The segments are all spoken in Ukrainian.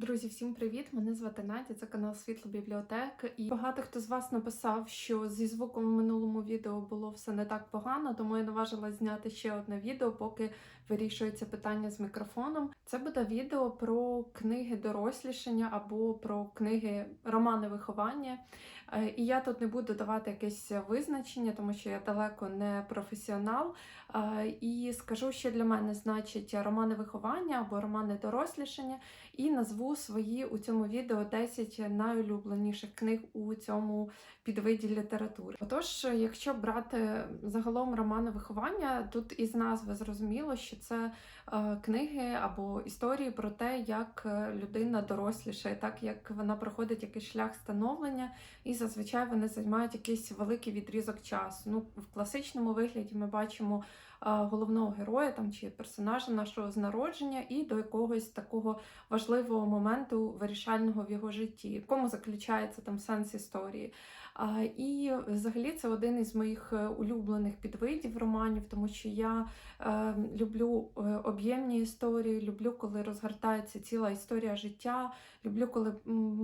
Друзі, всім привіт! Мене звати Надя, це канал Світло Бібліотек. І багато хто з вас написав, що зі звуком в минулому відео було все не так погано, тому я наважила зняти ще одне відео, поки вирішується питання з мікрофоном. Це буде відео про книги дорослішання або про книги романи виховання. Е, І я тут не буду давати якесь визначення, тому що я далеко не професіонал. Е, І скажу, що для мене значить романи виховання або романи дорослішання, і назву свої у цьому відео 10 найулюбленіших книг у цьому підвиді літератури. Отож, якщо брати загалом романи виховання, тут із назви зрозуміло, що це е, книги або історії про те, як е, людина дорослішає, так як вона проходить якийсь шлях становлення, і зазвичай вони займають якийсь великий відрізок часу. Ну, в класичному вигляді ми бачимо е, головного героя там чи персонажа нашого з народження і до якогось такого важливого моменту вирішального в його житті, в якому заключається там сенс історії. І взагалі це один із моїх е, улюблених підвидів романів, тому що я е, люблю е, об'ємні історії, люблю, коли розгортається ціла історія життя, люблю, коли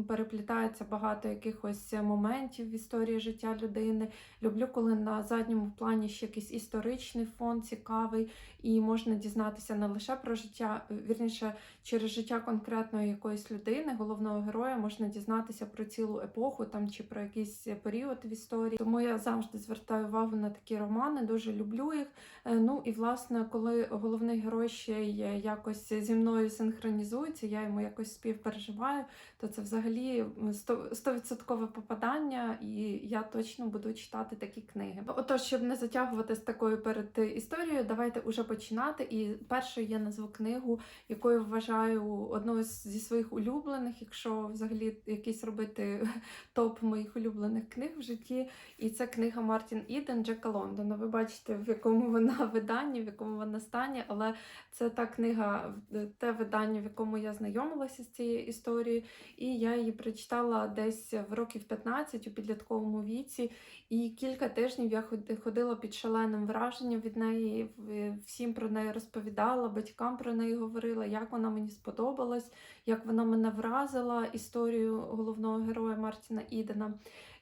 переплітається багато якихось моментів в історії життя людини. Люблю, коли на задньому плані ще якийсь історичний фон цікавий, і можна дізнатися не лише про життя, е, вірніше, через життя конкретної якоїсь людини, головного героя, можна дізнатися про цілу епоху там чи про якийсь період в історії. Тому я завжди звертаю увагу на такі романи, дуже люблю їх. Е, Ну і власне, коли головний герой ще якось зі мною синхронізується, я йому якось співпереживаю, то це взагалі сто- стовідсоткове попадання, і я точно буду читати такі книги. Отож, щоб не затягувати з такою перед історією, давайте уже починати. І першою я назву книгу, якою вважаю одною зі своїх улюблених, якщо взагалі якийсь робити топ моїх улюблених книг в житті. І це книга Мартін Іден Джека Лондона. Ви бачите, в якому вона виданні, в якому вона стані, але це та книга, те видання, в якому я знайомилася з цією історією. І я її прочитала десь в років 15 у підлітковому віці. І кілька тижнів я ходила під шаленим враженням від неї, всім про неї розповідала, батькам про неї говорила, як вона мені сподобалась, як вона мене вразила історію головного героя Мартіна Ідена.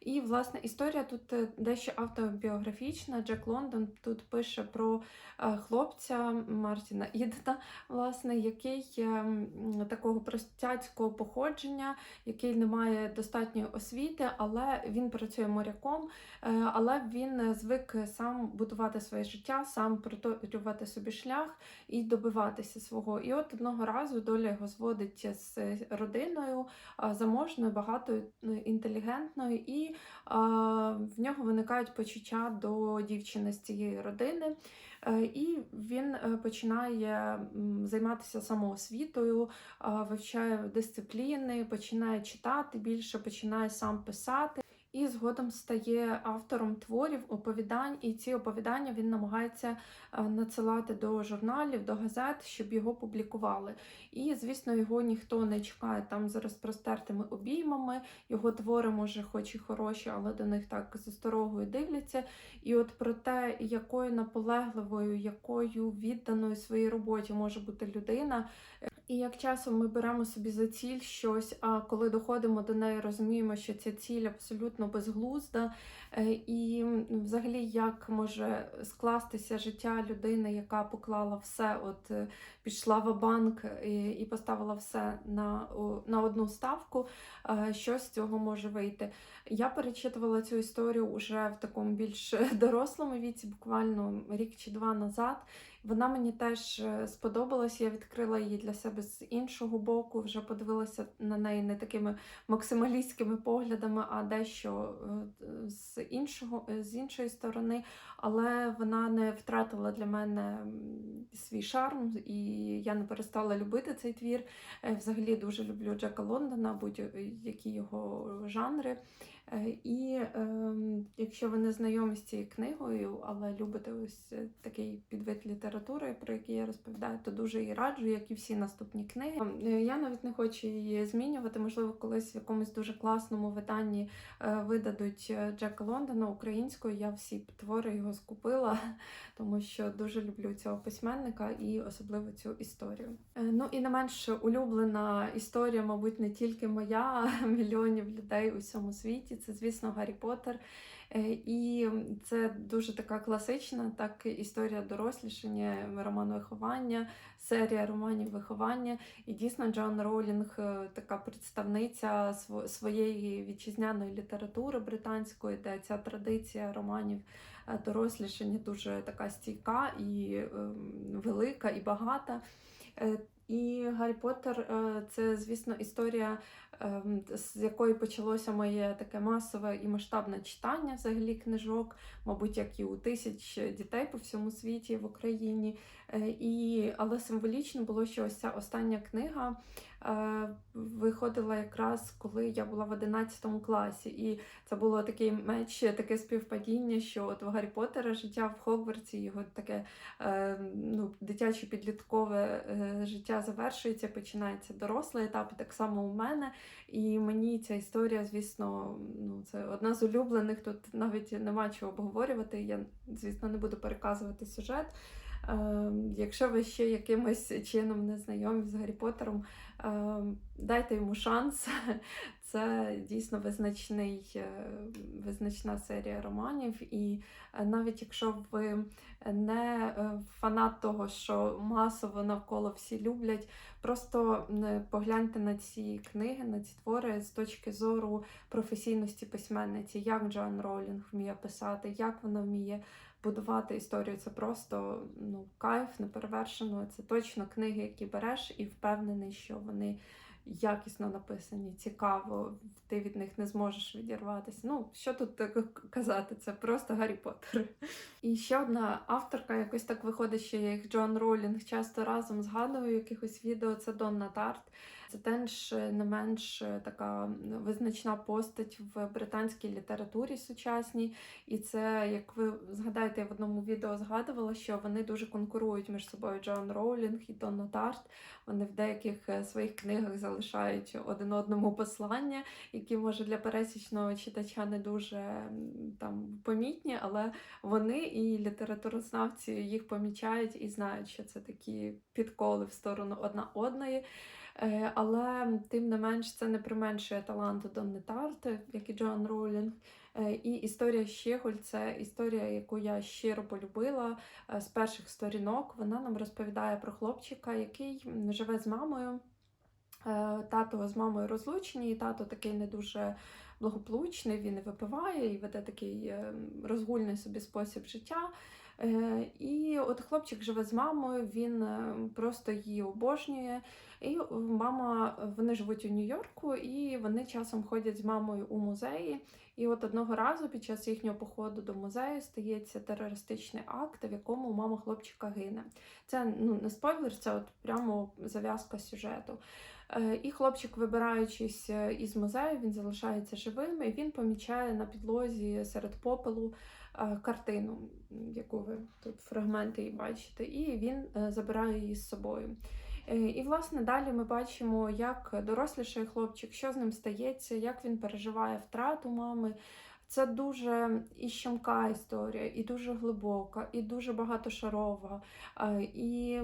І, власне, історія тут е, дещо автобіографічна. Джек Лондон тут пише про е, хлопця Мартіна Ідена, власне, який е, такого простяцького походження, який не має достатньої освіти, але він працює моряком, але він звик сам будувати своє життя, сам проторювати собі шлях і добиватися свого. І от одного разу доля його зводить з родиною заможною, багатою, інтелігентною, і а, в нього виникають почуття до дівчини з цієї родини. Е, І він е, починає займатися самоосвітою, а, вивчає дисципліни, починає читати більше, починає сам писати. І згодом стає автором творів, оповідань, і ці оповідання він намагається е, надсилати до журналів, до газет, щоб його публікували. І, звісно, його ніхто не чекає там за розпростертими обіймами. Його твори, може, хоч і хороші, але до них так з осторогою дивляться. І от про те, якою наполегливою, якою відданою своїй роботі може бути людина. І як часом ми беремо собі за ціль щось, а коли доходимо до неї, розуміємо, що ця ціль абсолютно безглузда, Е, і взагалі як може скластися життя людини, яка поклала все, от е, пішла в банк і, і поставила все на, на одну ставку, е, що з цього може вийти. Я перечитувала цю історію уже в такому більш дорослому віці, буквально рік чи два назад. Вона мені теж е, сподобалась. Я відкрила її для себе з іншого боку, вже подивилася на неї не такими максималістськими поглядами, а дещо е, з іншого е, з іншої сторони. Але вона не втратила для мене свій шарм, і я не перестала любити цей твір. Взагалі дуже люблю Джека Лондона, будь-які його жанри. Е, І ем, якщо ви не знайомі з цією книгою, але любите ось е, такий підвид літератури, про який я розповідаю, то дуже її раджу, як і всі наступні книги. Е, Я навіть не хочу її змінювати. Можливо, колись в якомусь дуже класному виданні е, видадуть е, Джека Лондона українською. Я всі твори його скупила, тому що дуже люблю цього письменника і особливо цю історію. Е, Ну і не менш улюблена історія, мабуть, не тільки моя, а мільйонів людей у всьому світі. Це, звісно, Гаррі Поттер. Е, І це дуже така класична, так історія дорослішання, роман виховання, серія романів виховання. І дійсно Джон Роулінг е, така представниця своєї вітчизняної літератури британської, де ця традиція романів е, дорослішання дуже така стійка і ем, велика і багата. Е, І Гаррі Поттер е, це, звісно, історія, ем, з якої почалося моє таке масове і масштабне читання взагалі книжок, мабуть, як і у тисяч дітей по всьому світі в Україні. Е, І, але символічно було, що ось ця остання книга е, виходила якраз коли я була в 11 класі. І це було такий меч, таке співпадіння, що от в Гаррі Поттера життя в Хогвартсі, його таке е, ну, дитяче підліткове е, життя завершується, починається дорослий етап, так само у мене. І мені ця історія, звісно, ну, це одна з улюблених. Тут навіть нема чого обговорювати. Я, звісно, не буду переказувати сюжет. Е, якщо ви ще якимось чином не знайомі з Гаррі Поттером, е, дайте йому шанс. Це дійсно визначний, е, визначна серія романів. І е, навіть якщо ви не е, фанат того, що масово навколо всі люблять, просто погляньте на ці книги, на ці твори з точки зору професійності письменниці, як Джоан Ролінг вміє писати, як вона вміє будувати історію. Це просто ну, кайф неперевершено. Це точно книги, які береш, і впевнений, що вони якісно написані, цікаво, ти від них не зможеш відірватися. Ну, що тут казати? Це просто Гаррі Поттер. І ще одна авторка, якось так виходить, що я їх Джон Ролінг часто разом згадую в якихось відео. Це Донна Тарт. Це теж не менш така визначна постать в британській літературі сучасній. І це, як ви згадаєте, я в одному відео згадувала, що вони дуже конкурують між собою Джон Роулінг і Донна Тарт. Вони в деяких е, своїх книгах залишають один одному послання, які може для пересічного читача не дуже там помітні, але вони і літературознавці їх помічають і знають, що це такі підколи в сторону одна одної. Е, Але тим не менш це не применшує таланту Донни Тарт, як і Джоан Роулінг. Е, І історія Щеголь це історія, яку я щиро полюбила е, з перших сторінок. Вона нам розповідає про хлопчика, який живе з мамою. Тато з мамою розлучені, і тато такий не дуже благополучний, він і випиває і веде такий е, розгульний собі спосіб життя. Е, І от хлопчик живе з мамою, він е, просто її обожнює. І мама, вони живуть у Нью-Йорку, і вони часом ходять з мамою у музеї. І от одного разу під час їхнього походу до музею стається терористичний акт, в якому мама хлопчика гине. Це ну не спойлер, це от прямо зав'язка сюжету. Е, І хлопчик, вибираючись е, із музею, він залишається живим, і він помічає на підлозі серед попелу е, картину, яку ви тут фрагменти її бачите, і він е, забирає її з собою. Е, І, власне, далі ми бачимо, як доросліший хлопчик, що з ним стається, як він переживає втрату мами. Це дуже і щемка історія, і дуже глибока, і дуже багатошарова. І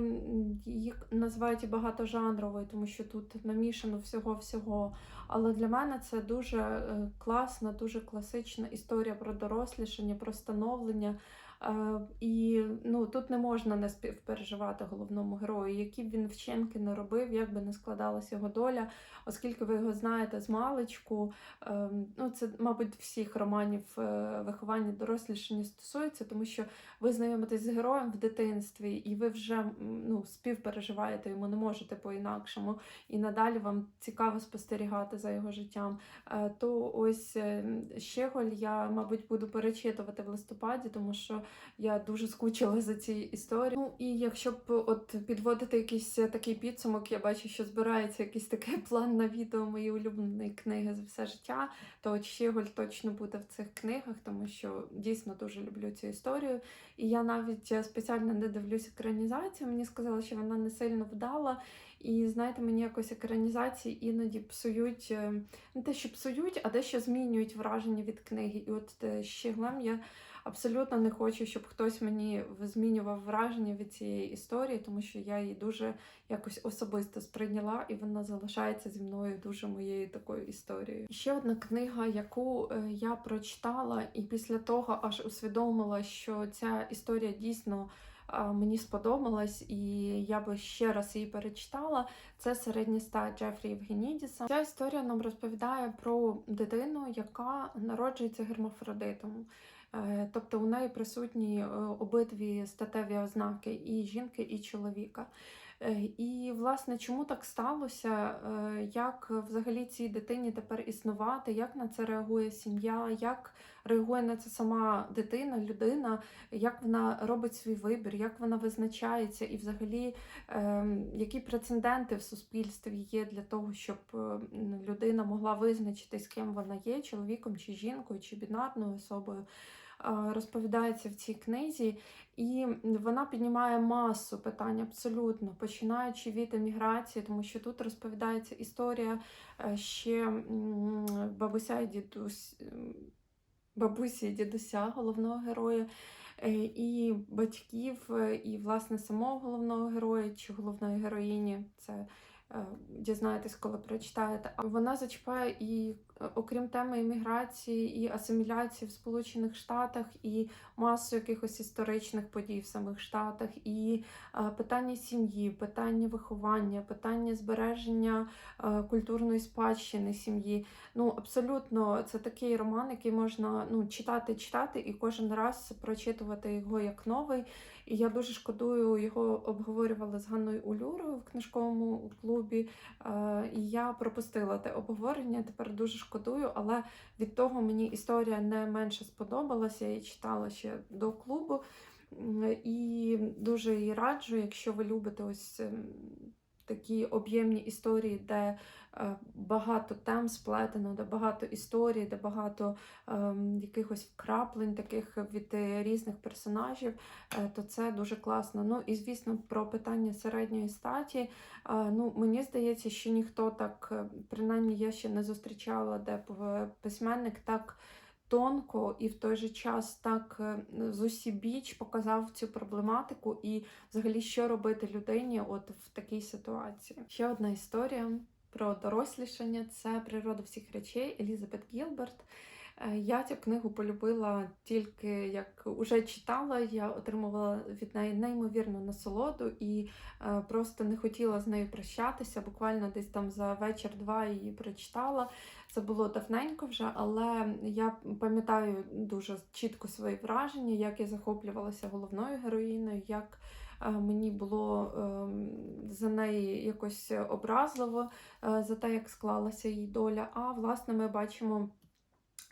їх називають багатожанровою, тому що тут намішано всього-всього. Але для мене це дуже е, класна, дуже класична історія про дорослішання, про становлення. Е, І ну, тут не можна не співпереживати головному герою, які б він вчинки не робив, як би не складалася його доля, оскільки ви його знаєте з маличку. Е, Ну, це, мабуть, всіх романів е, виховання дорослішання стосується, тому що ви знайомитесь з героєм в дитинстві, і ви вже ну, співпереживаєте йому, не можете по-інакшому, і надалі вам цікаво спостерігати за його життям. Е, То ось е, Щеголь я, мабуть, буду перечитувати в листопаді, тому що я дуже скучила за цією історією. Ну і якщо б от підводити якийсь такий підсумок, я бачу, що збирається якийсь такий план на відео моєї улюбленої книги за все життя, то от Щеголь точно буде в цих книгах, тому що дійсно дуже люблю цю історію. І я навіть е, спеціально не дивлюсь екранізацію. Мені сказали, що вона не сильно вдала. І знаєте, мені якось екранізації іноді псують, е, не те, що псують, а дещо змінюють враження від книги. І от е, Щеглем я абсолютно не хочу, щоб хтось мені змінював враження від цієї історії, тому що я її дуже якось особисто сприйняла, і вона залишається зі мною дуже моєю такою історією. Ще одна книга, яку е, я прочитала, і після того аж усвідомила, що ця історія дійсно. Мені сподобалась, і я би ще раз її перечитала. Це середня ста Джефрі Євгенідіса. Ця історія нам розповідає про дитину, яка народжується гермафродитом. Е, Тобто у неї присутні е, обидві статеві ознаки і жінки, і чоловіка. Е, І, власне, чому так сталося? Е, Як взагалі цій дитині тепер існувати? Як на це реагує сім'я? Як реагує на це сама дитина, людина? Як вона робить свій вибір? Як вона визначається? І, взагалі, ем, які прецеденти в суспільстві є для того, щоб е, людина могла визначитись, ким вона є, чоловіком чи жінкою, чи бінарною особою? Розповідається в цій книзі, і вона піднімає масу питань абсолютно, починаючи від еміграції, тому що тут розповідається історія е, ще бабуся і дідусь, бабусі і дідуся, головного героя, е, і батьків, е, і власне самого головного героя чи головної героїні. Це дізнаєтесь, коли прочитаєте. Вона зачіпає і, е, окрім теми імміграції і асиміляції в Сполучених Штатах, і масу якихось історичних подій в самих Штатах, і е, питання сім'ї, питання виховання, питання збереження е, культурної спадщини сім'ї. Ну, абсолютно, це такий роман, який можна ну, читати, читати і кожен раз прочитувати його як новий. І я дуже шкодую, його обговорювали з Ганною Улюрою в книжковому клубі. Е, І я пропустила те обговорення. Тепер дуже шкодую, але від того мені історія не менше сподобалася. Я читала ще до клубу. І дуже її раджу, якщо ви любите ось ем, такі об'ємні історії, де багато тем сплетено, де багато історій, де багато ем, якихось вкраплень таких від е, різних персонажів, е, то це дуже класно. Ну і звісно, про питання середньої статі. е, Ну, мені здається, що ніхто так, е, принаймні я ще не зустрічала, де б е, письменник так. Тонко і в той же час так е, зусібіч показав цю проблематику і взагалі що робити людині от в такій ситуації. Ще одна історія про дорослішання це природа всіх речей Елізабет Гілберт. Е, Я цю книгу полюбила тільки як уже читала, я отримувала від неї неймовірну насолоду і е, просто не хотіла з нею прощатися. Буквально десь там за вечір-два її прочитала. Це було давненько вже, але я пам'ятаю дуже чітко свої враження, як я захоплювалася головною героїною, як мені було ем, за неї якось образливо е, за те, як склалася її доля. А власне ми бачимо.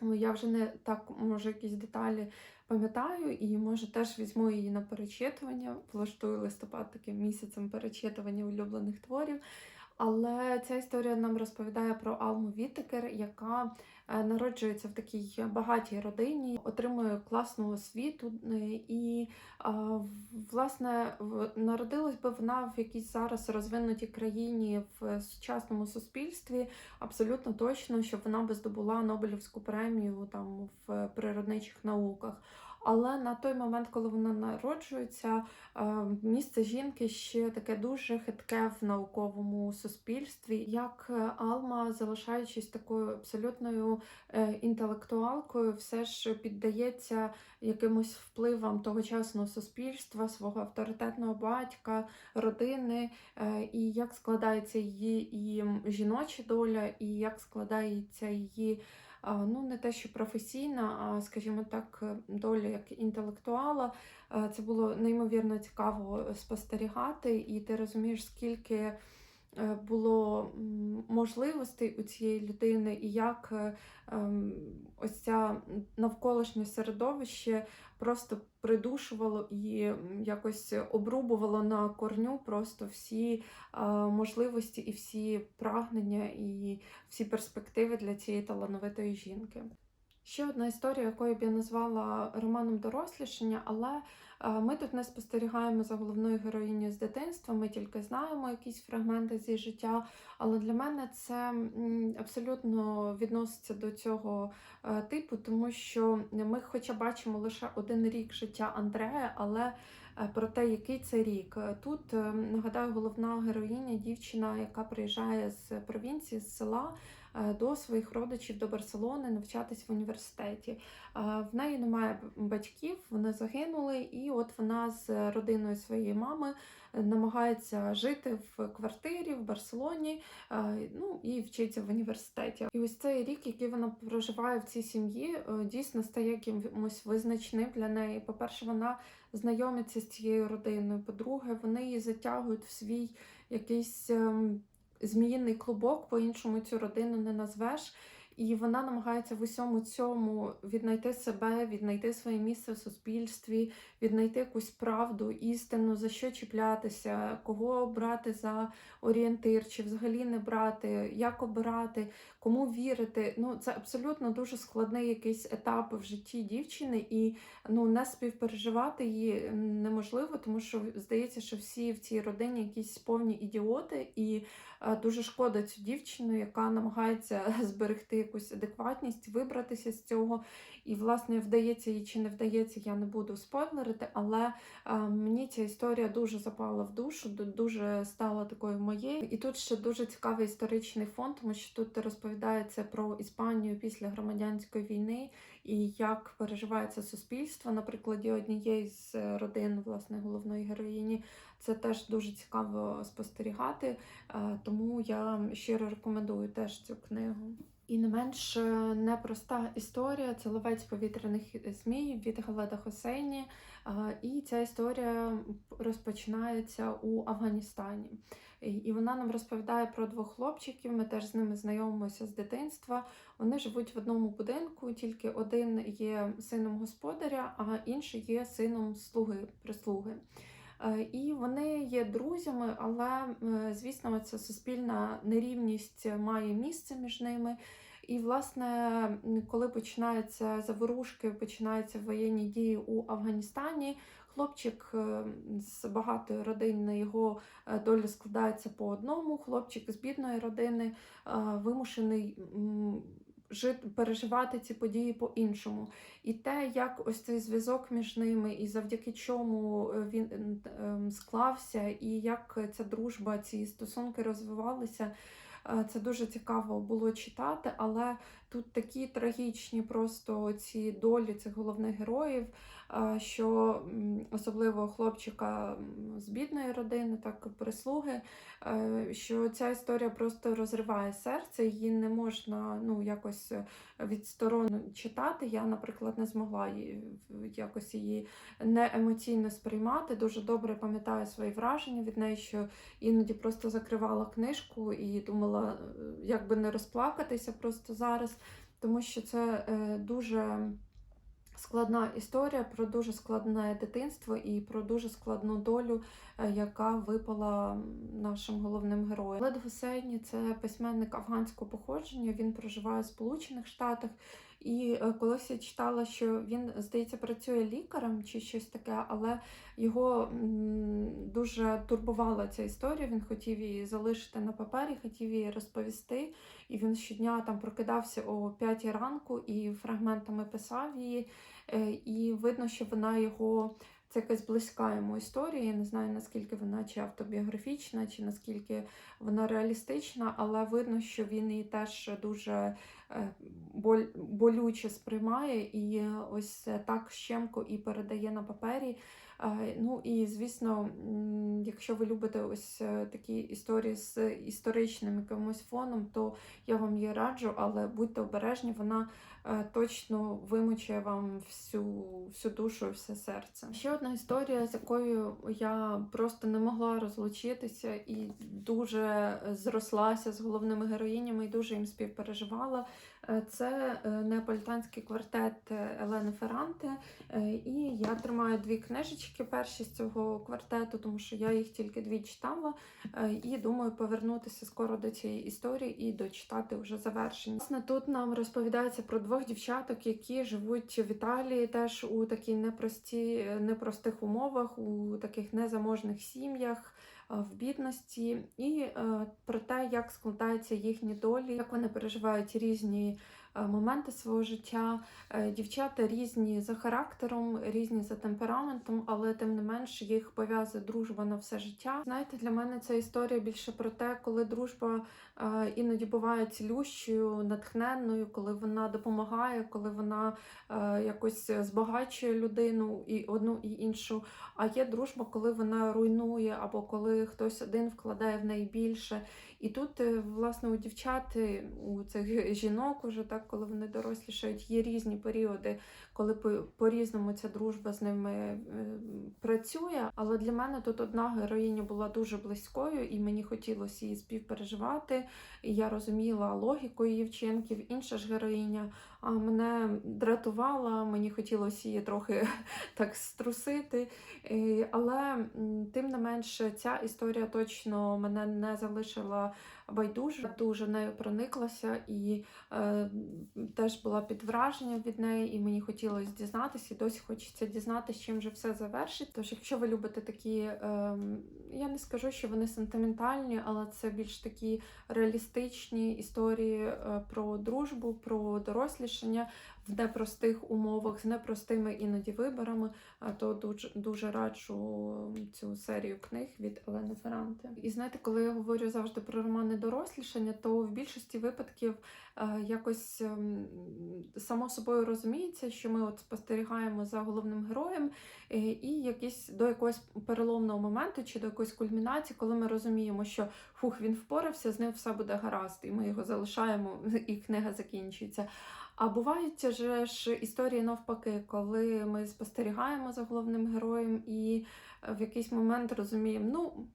Ну, я вже не так може якісь деталі пам'ятаю, і може теж візьму її на перечитування, влаштую листопад таким місяцем перечитування улюблених творів. Але ця історія нам розповідає про Алму Вітекер, яка народжується в такій багатій родині, отримує класну освіту, е, і е, власне народилась би вона в якійсь зараз розвинутій країні в сучасному суспільстві. Абсолютно точно, що вона би здобула Нобелівську премію там в природничих науках. Але на той момент, коли вона народжується, е, місце жінки ще таке дуже хитке в науковому суспільстві. Як е, Алма, залишаючись такою абсолютною е, інтелектуалкою, все ж піддається якимось впливам тогочасного суспільства, свого авторитетного батька, родини, і як складається її і жіноча доля, і як складається її. Ну, не те, що професійна, а, скажімо так, доля як інтелектуала. Е, Це було неймовірно цікаво спостерігати, і ти розумієш, скільки е, було м, можливостей у цієї людини, і як е, ем, ось ця навколишнє середовище просто придушувало і якось обрубувало на корню просто всі е, можливості і всі прагнення і всі перспективи для цієї талановитої жінки. Ще одна історія, яку б я назвала романом дорослішання, але е, ми тут не спостерігаємо за головною героїнею з дитинства, ми тільки знаємо якісь фрагменти з її життя. Але для мене це абсолютно відноситься до цього е, типу, тому що ми, хоча бачимо лише один рік життя Андрея, але е, про те, який це рік. Тут е, нагадаю, головна героїня, дівчина, яка приїжджає з провінції, з села до своїх родичів до Барселони навчатись в університеті. Е, В неї немає батьків, вони загинули, і от вона з родиною своєї мами е, намагається жити в квартирі в Барселоні, е, ну і вчиться в університеті. І ось цей рік, який вона проживає в цій сім'ї, е, дійсно стає якимось визначним для неї. По-перше, вона знайомиться з цією родиною. По-друге, вони її затягують в свій якийсь ем, зміїний клубок, по-іншому цю родину не назвеш. І вона намагається в усьому цьому віднайти себе, віднайти своє місце в суспільстві, віднайти якусь правду, істину, за що чіплятися, кого брати за орієнтир, чи взагалі не брати, як обирати, кому вірити. Ну, це абсолютно дуже складний якийсь етап в житті дівчини, і ну, не співпереживати її неможливо, тому що здається, що всі в цій родині якісь повні ідіоти, і дуже шкода цю дівчину, яка намагається зберегти якусь адекватність, вибратися з цього. І, власне, вдається їй чи не вдається, я не буду спойлерити, але е, мені ця історія дуже запала в душу, дуже стала такою моєю. І тут ще дуже цікавий історичний фон, тому що тут розповідається про Іспанію після громадянської війни і як переживається суспільство на прикладі однієї з е, родин власне головної героїні. Це теж дуже цікаво спостерігати, е, тому я щиро рекомендую теж цю книгу. І не менш е, непроста історія це ловець повітряних змій від Галеда Хосейні. І ця історія розпочинається у Афганістані. І- вона нам розповідає про двох хлопчиків. Ми теж з ними знайомимося з дитинства. Вони живуть в одному будинку, тільки один є сином господаря, а інший є сином слуги, прислуги. Е, І вони є друзями, але е, звісно, ця суспільна нерівність має місце між ними. І, власне, коли починаються заворушки, починаються воєнні дії у Афганістані, хлопчик е, з багатої родини його е, доля складається по одному. Хлопчик з бідної родини е, вимушений жити, переживати ці події по-іншому. І те, як ось цей зв'язок між ними, і завдяки чому він склався, і як ця дружба, ці стосунки розвивалися. Це дуже цікаво було читати, але тут такі трагічні просто ці долі цих головних героїв, що особливо хлопчика з бідної родини, так прислуги, е, що ця історія просто розриває серце, її не можна ну, якось відсторонно читати. Я, наприклад, не змогла якось її не емоційно сприймати. Дуже добре пам'ятаю свої враження від неї, що іноді просто закривала книжку і думала, е, як би не розплакатися просто зараз, тому що це е, дуже. Складна історія про дуже складне дитинство і про дуже складну долю, е, яка випала нашим головним героям. Лед Гусейні це письменник афганського походження. Він проживає в Сполучених Штатах. І е, колись я читала, що він, здається, працює лікарем чи щось таке, але його дуже турбувала ця історія. Він хотів її залишити на папері, хотів її розповісти. І він щодня там прокидався о 5 ранку і фрагментами писав її. Е, І видно, що вона його. Це якась близька йому історія. Я не знаю, наскільки вона чи автобіографічна, чи наскільки вона реалістична, але видно, що він її теж дуже болюче сприймає і ось так щемко і передає на папері. Е, Ну і звісно, якщо ви любите ось е, такі історії з історичним якимось фоном, то я вам її раджу, але будьте обережні, вона е, точно вимучує вам всю, всю душу все серце. Ще одна історія, з якою я просто не могла розлучитися і дуже зрослася з головними героїнями і дуже їм співпереживала. Е, Це е, неаполітанський квартет Елени Ферранте. Е, І я тримаю дві книжечки перші з цього квартету, тому що я їх тільки дві читала. І думаю повернутися скоро до цієї історії і дочитати вже завершення. Власне, тут нам розповідається про двох дівчаток, які живуть в Італії, теж у такій непрості, непростих умовах, у таких незаможних сім'ях. Е, В бідності. І е, про те, як складаються їхні долі, як вони переживають різні моменти свого життя. Е, Дівчата різні за характером, різні за темпераментом, але тим не менш їх пов'язує дружба на все життя. Знаєте, для мене ця історія більше про те, коли дружба е, іноді буває цілющою, натхненною, коли вона допомагає, коли вона е, якось збагачує людину і одну і іншу. А є дружба, коли вона руйнує, або коли хтось один вкладає в неї більше. І тут, е, власне, у дівчат, е, у цих жінок, уже так, коли вони дорослішають, є різні періоди, коли по- по-різному ця дружба з ними е, працює. Але для мене тут одна героїня була дуже близькою, і мені хотілося її співпереживати. І я розуміла логіку її вчинків. Інша ж героїня мене дратувала, мені хотілося її трохи так струсити. Але тим не менше, ця історія точно мене не залишила байдуже, дуже нею прониклася і е, теж була під враженням від неї, і мені хотілося дізнатися, і досі хочеться дізнатися, чим же все завершить. Тож, якщо ви любите такі, е, я не скажу, що вони сентиментальні, але це більш такі реалістичні історії е, про дружбу, про дорослішання в непростих умовах, з непростими іноді виборами, а то дуже, дуже раджу цю серію книг від Елени Ферранте. І знаєте, коли я говорю завжди про романи дорослішання, то в більшості випадків е, якось ем, само собою розуміється, що ми от спостерігаємо за головним героєм, е, і якийсь до якогось переломного моменту чи до якоїсь кульмінації, коли ми розуміємо, що фух, він впорався, з ним все буде гаразд, і ми його залишаємо, і книга закінчується. А бувають же ж історії навпаки, коли ми спостерігаємо за головним героєм і е, в якийсь момент розуміємо, ну,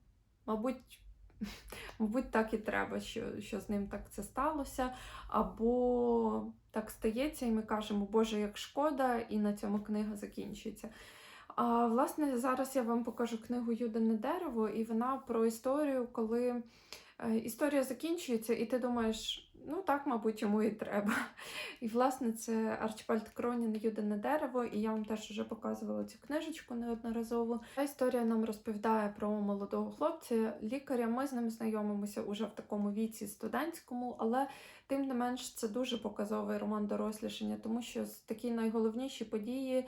мабуть, мабуть, так і треба, що, що з ним так це сталося. Або так стається, і ми кажемо, Боже, як шкода, і на цьому книга закінчується. А власне, зараз я вам покажу книгу Юдине дерево, і вона про історію, коли е, історія закінчується, і ти думаєш, ну так, мабуть, йому і треба. І, власне, це Арчибальд Кронін Юдине дерево, і я вам теж вже показувала цю книжечку неодноразово. Ця історія нам розповідає про молодого хлопця, лікаря. Ми з ним знайомимося уже в такому віці студентському, але тим не менш це дуже показовий роман дорослішання, тому що такі найголовніші події е,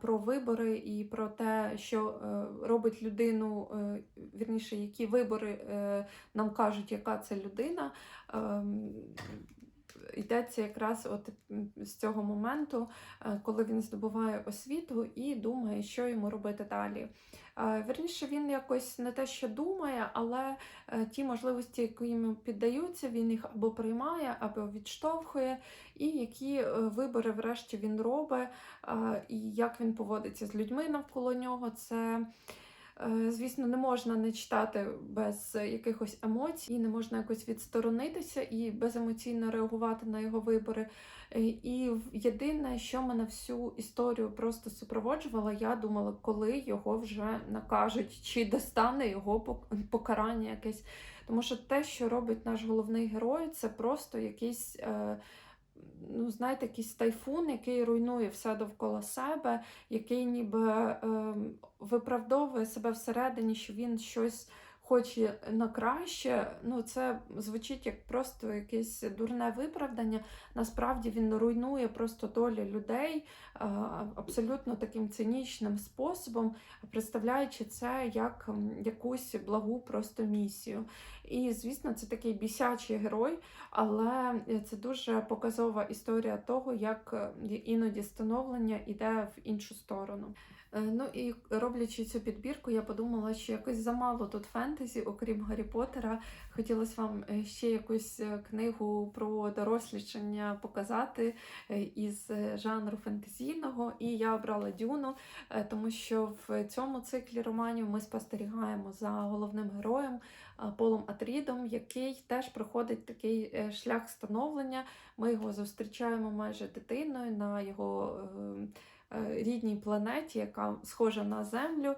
про вибори і про те, що е, робить людину, е, вірніше, які вибори нам кажуть, яка це людина. Йдеться якраз от з цього моменту, е, коли він здобуває освіту і думає, що йому робити далі. Е, Вірніше, він якось не те, що думає, але е, ті можливості, які йому піддаються, він їх або приймає, або відштовхує, і які вибори, врешті, він робить, і як він поводиться з людьми навколо нього. Це Звісно, не можна не читати без якихось емоцій, не можна якось відсторонитися і беземоційно реагувати на його вибори. Е, І єдине, що мене всю історію просто супроводжувало, я думала, коли його вже накажуть, чи достане його пок- покарання якесь. Тому що те, що робить наш головний герой, це просто якийсь. Е, Ну, знаєте, якийсь тайфун, який руйнує все довкола себе, який ніби е, виправдовує себе всередині, що він щось хоче на краще. Ну, це звучить як просто якесь дурне виправдання. Насправді він руйнує просто долі людей абсолютно таким цинічним способом, представляючи це як якусь благу просто місію. І, звісно, це такий бісячий герой, але це дуже показова історія того, як е, іноді становлення йде в іншу сторону. Е, Ну і роблячи цю підбірку, я подумала, що якось замало тут фентезі, окрім Гаррі Поттера. Хотілося вам е, ще якусь е, книгу про дорослішання показати із жанру фентезійного. І я обрала Дюну, тому що в цьому циклі романів ми спостерігаємо за головним героєм Полом Атрідом, який теж проходить такий шлях становлення. Ми його зустрічаємо майже дитиною на його. Е, е, рідній планеті, яка схожа на Землю,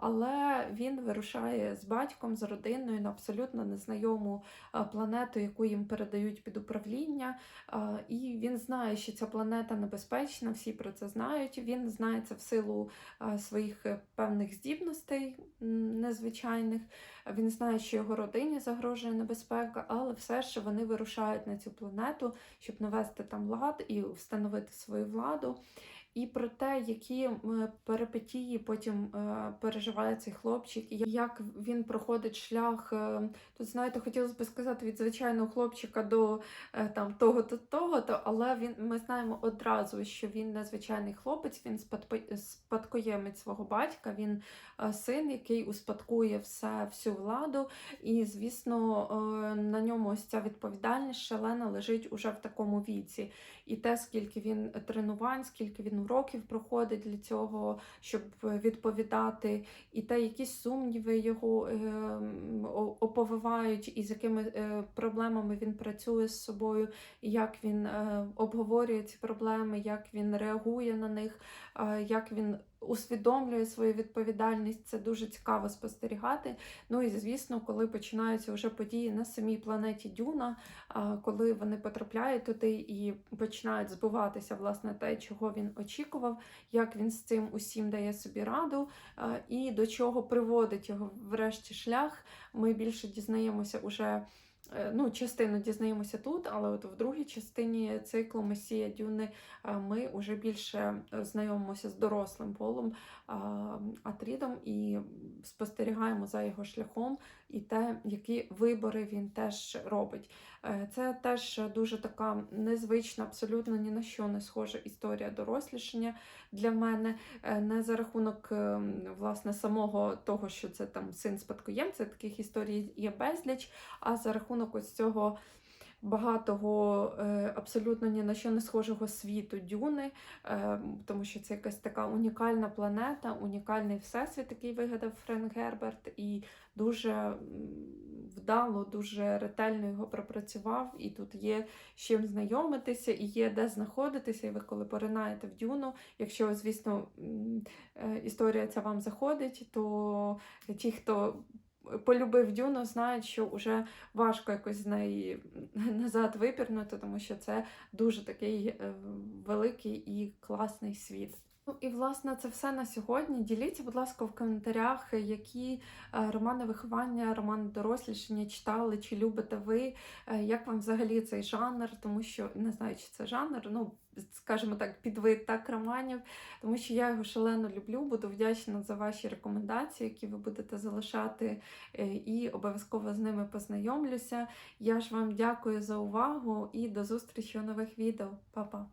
але він вирушає з батьком, з родиною на абсолютно незнайому планету, яку їм передають під управління. І він знає, що ця планета небезпечна, всі про це знають. Він знає це в силу своїх е, певних здібностей незвичайних. Він знає, що його родині загрожує небезпека, але все ж вони вирушають на цю планету, щоб навести там лад і встановити свою владу. І про те, які перипетії потім е, переживає цей хлопчик, і як він проходить шлях. е, Тут, знаєте, хотілося б сказати від звичайного хлопчика до е, там того то того, то але він ми знаємо одразу, що він незвичайний хлопець, він спадкоємець свого батька, він син, який успадкує все, всю владу. І, звісно, на ньому ось ця відповідальність шалена лежить уже в такому віці. І те, скільки він тренувань, скільки він уроків проходить для цього, щоб відповідати, і те, якісь сумніви його е, м, о- оповивають, і з якими е, проблемами він працює з собою, як він е, обговорює ці проблеми, як він реагує на них, е, як він усвідомлює свою відповідальність. Це дуже цікаво спостерігати. Ну і звісно, коли починаються вже події на самій планеті Дюна, коли вони потрапляють туди і починають збуватися власне те, чого він очікував, як він з цим усім дає собі раду, і до чого приводить його врешті шлях. Ми більше дізнаємося уже. Е, Ну, частину дізнаємося тут, але от в другій частині циклу Месія Дюни е, ми вже більше е, знайомимося з дорослим полом Атрідом і спостерігаємо за його шляхом і те, які вибори він теж робить. Е, Це теж дуже така незвична, абсолютно ні на що не схожа історія дорослішання для мене. Е, Не за рахунок е, власне самого того, що це там син спадкоємця, таких історій є безліч, а за рахунок ось цього. Багатого е, абсолютно ні на що не схожого світу Дюни, тому що це якась така унікальна планета, унікальний всесвіт, який вигадав Френк Герберт, і дуже вдало, дуже ретельно його пропрацював. І тут є з чим знайомитися, і є де знаходитися. І ви коли поринаєте в Дюну, якщо, звісно, е, історія ця вам заходить, то ті, хто полюбив Дюну, знають, що вже важко якось з неї назад випірнути, тому що це дуже такий е, великий і класний світ. Ну і власне це все на сьогодні. Діліться, будь ласка, в коментарях, які е, романи виховання, романи дорослішання читали, чи любите ви, е, як вам взагалі цей жанр, тому що не знаю, чи це жанр, ну скажімо так, підвид так романів, тому що я його шалено люблю. Буду вдячна за ваші рекомендації, які ви будете залишати, е, і обов'язково з ними познайомлюся. Я ж вам дякую за увагу і до зустрічі у нових відео. Па-па!